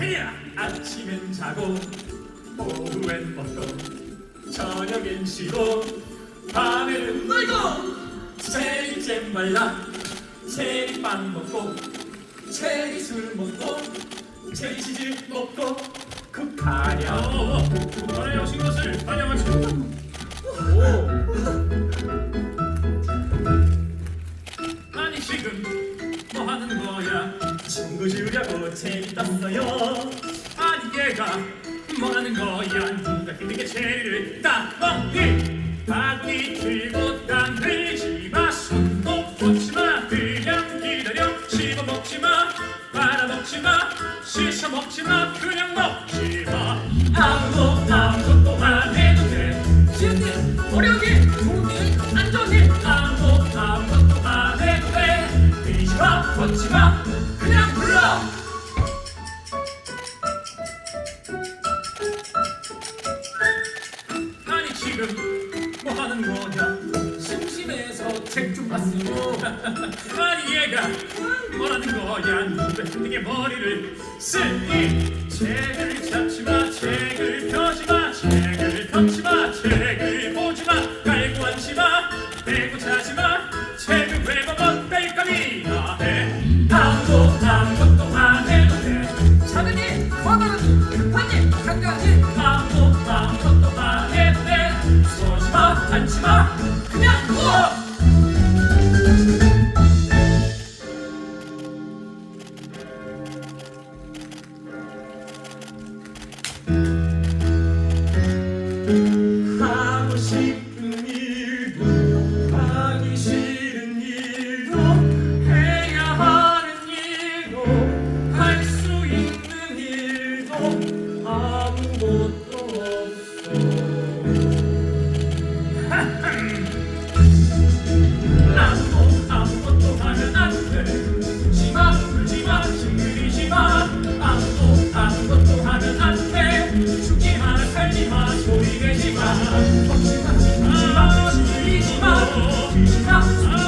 해야? 아침엔 자고 오후엔 먹고 저녁엔 쉬고 밤에는 놀고 체리잼 발라. 체리빵 먹고 체리술 먹고 체리치즈 먹고. 국하냐 국한에 오신 것을 환영합니다 친구 주려고 재밌었어요. 아니 얘가 뭐 하는 거야? 누가 힘들게 체리를 따먹니 바구니 들고 땀들지 마손 놓지 마 그냥 기다려. 씹어 먹지 마. 빨아먹지 마. 씻어 먹지 마. 그냥 먹지 마. 아무도 아무것도 안 해도 돼. 지은님 어려운 좋은 일, 안 좋은 일 아무도 아무것도 안 해도 돼. 뒤지 마 걷지 마 하는 거냐 심심해서 책 좀 봤어 아니 얘가 뭐라는 거야 힘들게 머리를 쓰니 책을 잡지 마 책을 펴지 마 책을 펴지 마 책을 보지 마 깔고 앉지 마 대고 자지 마 싶은 일도 하기 싫은 일도 해야 하는 일도 할 수 있는 일도 아무것도 소리 내지 마. 지 마. 지 마. 지 마. 지 마.